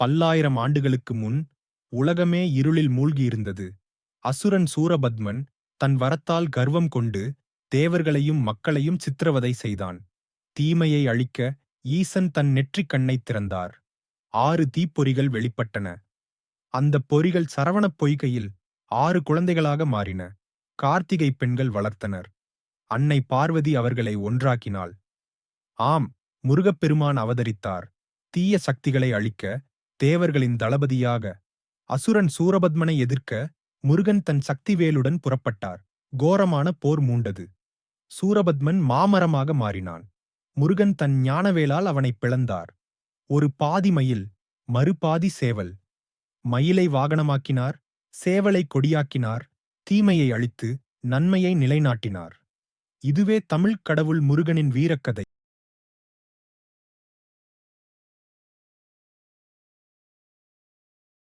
பல்லாயிரம் ஆண்டுகளுக்கு முன் உலகமே இருளில் மூழ்கியிருந்தது. அசுரன் சூரபத்மன் தன் வரத்தால் கர்வம் கொண்டு தேவர்களையும் மக்களையும் சித்திரவதை செய்தான். தீமையை அழிக்க ஈசன் தன் நெற்றிக் கண்ணைத் திறந்தார். ஆறு தீப்பொறிகள் வெளிப்பட்டன. அந்தப் பொறிகள் சரவணப் பொய்கையில் ஆறு குழந்தைகளாக மாறின. கார்த்திகை பெண்கள் வளர்த்தனர். அன்னை பார்வதி அவர்களை ஒன்றாக்கினாள். ஆம் முருகப்பெருமான் அவதரித்தார். தீய சக்திகளை அழிக்க தேவர்களின் தளபதியாக அசுரன் சூரபத்மனை எதிர்க்க முருகன் தன் சக்திவேலுடன் புறப்பட்டார். கோரமான போர் மூண்டது. சூரபத்மன் மாமரமாக மாறினான். முருகன் தன் ஞானவேலால் அவனைப் பிளந்தார். ஒரு பாதி மயில் மறுபாதி சேவல். மயிலை வாகனமாக்கினார் சேவலை கொடியாக்கினார் தீமையை அழித்து நன்மையை நிலைநாட்டினார். இதுவே தமிழ்க் கடவுள் முருகனின் வீரக்கதை.